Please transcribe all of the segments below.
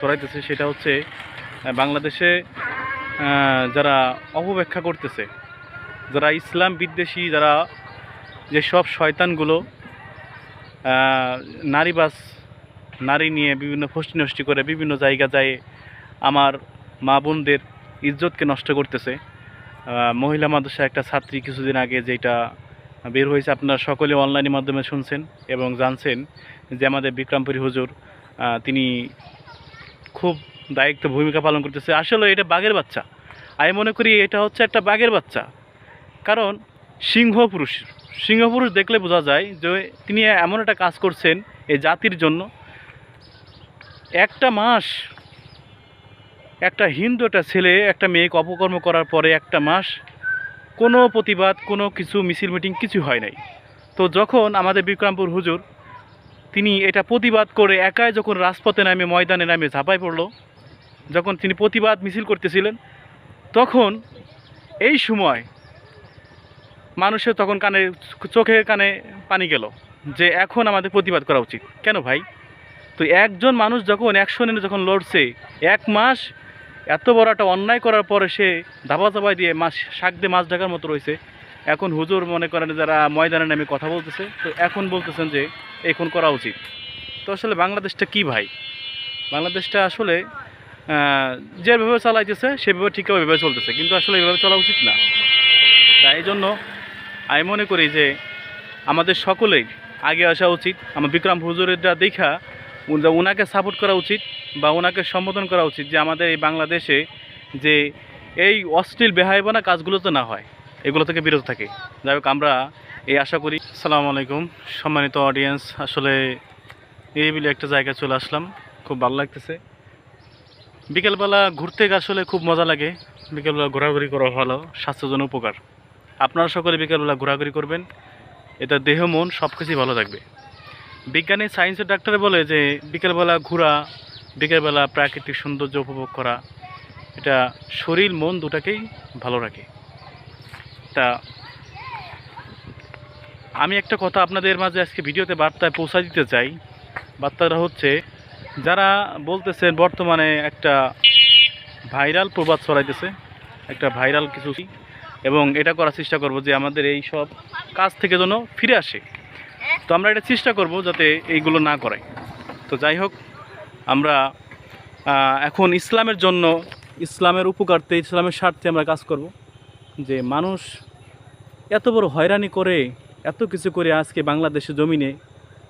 ছড়াইতেছে সেটা হচ্ছে বাংলাদেশে যারা অপব্যাখ্যা করতেছে যারা ইসলাম বিদ্বেষী যারা যেসব শয়তানগুলো আহ, নারীবাস নারী নিয়ে বিভিন্ন ফষ্টি নষ্টি করে বিভিন্ন জায়গা যায় আমার মা বোনদের ইজ্জতকে নষ্ট করতেছে। মহিলা মাদ্রাসা একটা ছাত্রী কিছুদিন আগে যেটা বের হয়েছে আপনারা সকলে অনলাইনের মাধ্যমে শুনছেন এবং জানছেন যে আমাদের বিক্রমপুরী হুজুর তিনি খুব দায়িত্ব, ভূমিকা পালন করতেছে। আসলে এটা বাঘের বাচ্চা। আমি মনে করি এটা হচ্ছে একটা বাঘের বাচ্চা। কারণ সিংহ পুরুষ সিংহ পুরুষ দেখলে বোঝা যায় যে তিনি এমন একটা কাজ করছেন এই জাতির জন্য। একটা মাস, একটা হিন্দু, একটা ছেলে, একটা মেয়েকে অপকর্ম করার পরে একটা মাস কোনো প্রতিবাদ, কোনো কিছু মিছিল, মিটিং কিছু হয় নাই। তো যখন আমাদের বিক্রমপুর হুজুর তিনি এটা প্রতিবাদ করে একাই যখন রাজপথে নামে, ময়দানে নামে ঝাঁপাই পড়ল, যখন তিনি প্রতিবাদ মিছিল করতেছিলেন, তখন এই সময় মানুষের তখন কানে চোখে কানে পানি গেল যে এখন আমাদের প্রতিবাদ করা উচিত। কেন ভাই? তো একজন মানুষ যখন একশো নিয়ে যখন লড়ছে, এক মাস এত বড় একটা অন্যায় করার পরে সে ধাবা চাপাই দিয়ে মাছ, শাক দিয়ে মাছ ঢাকার মতো রয়েছে এখন হুজুর মনে করেন যারা ময়দানে নামে কথা বলতেছে, তো এখন বলতেছেন যে এখন করা উচিত। তো আসলে বাংলাদেশটা কি ভাই? বাংলাদেশটা আসলে যেভাবে চালাইতেছে, সেভাবে ঠিক ওইভাবে চলতেছে। কিন্তু আসলে এভাবে চলা উচিত না। তাই জন্য আমি মনে করি যে আমাদের সকলেই আগে আসা উচিত। আমার বিক্রম হুজুরেরটা দেখা ওনাকে সাপোর্ট করা উচিত বা ওনাকে সম্বোধন করা উচিত যে আমাদের এই বাংলাদেশে যে এই অশ্লীল বেহাইবানা কাজগুলো তো না হয়। এগুলো থেকে বিরত থাকে। যাই হোক, আমরা এই আশা করি সালাম আলাইকুম। সম্মানিত অডিয়েন্স আসলে এই বলে একটা জায়গায় চলে আসলাম। খুব ভালো লাগতেছে। বিকেলবেলা ঘুরতে আসলে খুব মজা লাগে। বিকেলবেলা ঘোরাঘুরি করা ভালো স্বাস্থ্যের জন্য উপকার। আপনারা সকলে বিকেলবেলা ঘোরাঘুরি করবেন। এটা দেহ, মন সব কিছুই ভালো থাকবে। বিজ্ঞানী সায়েন্সের ডাক্তার বলে যে, বিকেলবেলা ঘোরা, বিকেলবেলা প্রাকৃতিক সৌন্দর্য উপভোগ করা, এটা শরীর, মন দুটাকেই ভালো রাখে। তা আমি একটা কথা আপনাদের মাঝে আজকে ভিডিওতে বার্তায় পৌঁছা দিতে চাই। বার্তাটা হচ্ছে, যারা বলতেছেন বর্তমানে একটা ভাইরাল প্রবাদ ছড়াইতেছে, একটা ভাইরাল কিছু এবং এটা করার চেষ্টা করব যে আমাদের এই সব কাজ থেকে যেন ফিরে আসে। তো আমরা এটা চেষ্টা করব যাতে এইগুলো না করাই তো যাই হোক, আমরা এখন ইসলামের জন্য, ইসলামের উপকার্থে ইসলামের স্বার্থে আমরা কাজ করব। যে মানুষ এত বড় হয়রানি করে, এত কিছু করে আজকে বাংলাদেশের জমিনে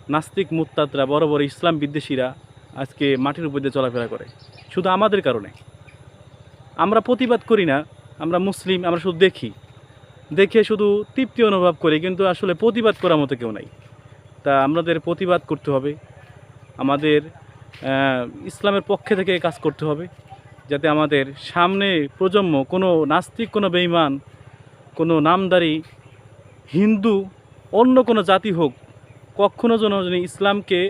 নাস্তিক মুত্তাতরা বড় বড় ইসলাম বিদ্বেষীরা আজকে মাটির উপর দিয়ে চলাফেরা করে। শুধু আমাদের কারণে। আমরা প্রতিবাদ করি না, আমরা মুসলিম, আমরা শুধু দেখি। দেখে শুধু তৃপ্তি অনুভব করি, কিন্তু আসলে প্রতিবাদ করার মতো কেউ নাই। তা আমাদের প্রতিবাদ করতে হবে। আমাদের ইসলামের পক্ষে থেকে কাজ করতে হবে। যাতে আমাদের সামনে প্রজন্ম, কোনো নাস্তিক, কোনো বেইমান কোনো নামদারি, হিন্দু, অন্য কোনো জাতি হোক, কখনো যেন ইসলামকে,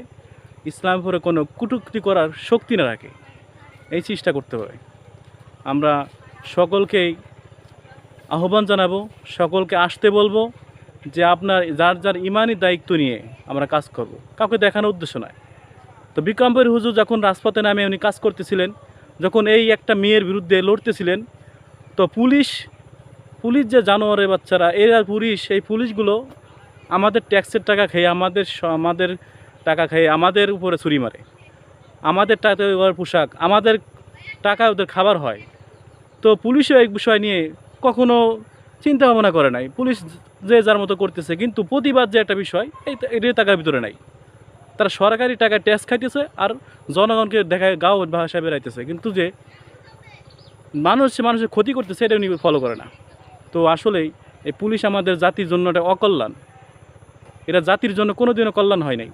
ইসলাম পরে কোনো কুটুক্তি করার শক্তি না রাখে। এই চেষ্টা করতে হবে। আমরা সকলকেই আহ্বান জানাব, সকলকে আসতে বলব যে আপনার যার যার ইমানই দায়িত্ব নিয়ে আমরা কাজ করব। কাউকে দেখানোর উদ্দেশ্য নয় তো বিক্রমপুর হুজুর যখন রাজপথে নামে উনি কাজ করতেছিলেন যখন এই একটা মেয়ের বিরুদ্ধে লড়তেছিলেন, তো পুলিশ পুলিশ যে জানোয়ারের বাচ্চারা, এরা পুলিশ এই পুলিশগুলো আমাদের ট্যাক্সের টাকা খেয়ে আমাদের আমাদের টাকা খেয়ে আমাদের উপরে ছুরি মারে। আমাদের টাকা পোশাক, আমাদের টাকা ওদের খাবার হয়। তো পুলিশও এই বিষয় নিয়ে কখনো চিন্তা ভাবনা করে নাই। পুলিশ যে যার মতো করতেছে, কিন্তু প্রতিবাদ যে একটা বিষয়, এই এটা টাকার ভিতরে নাই। তারা সরকারি টাকা ট্যাক্স খাইতেছে আর জনগণকে দেখায় গাও ভাষায় বেড়াইতেছে। কিন্তু যে মানুষ মানুষের ক্ষতি করতেছে, এটা উনি ফলো করে না। তো আসলেই এই পুলিশ আমাদের জাতির জন্য একটা অকল্যাণ। এটা জাতির জন্য কোনো দিনও কল্যাণ হয় নাই।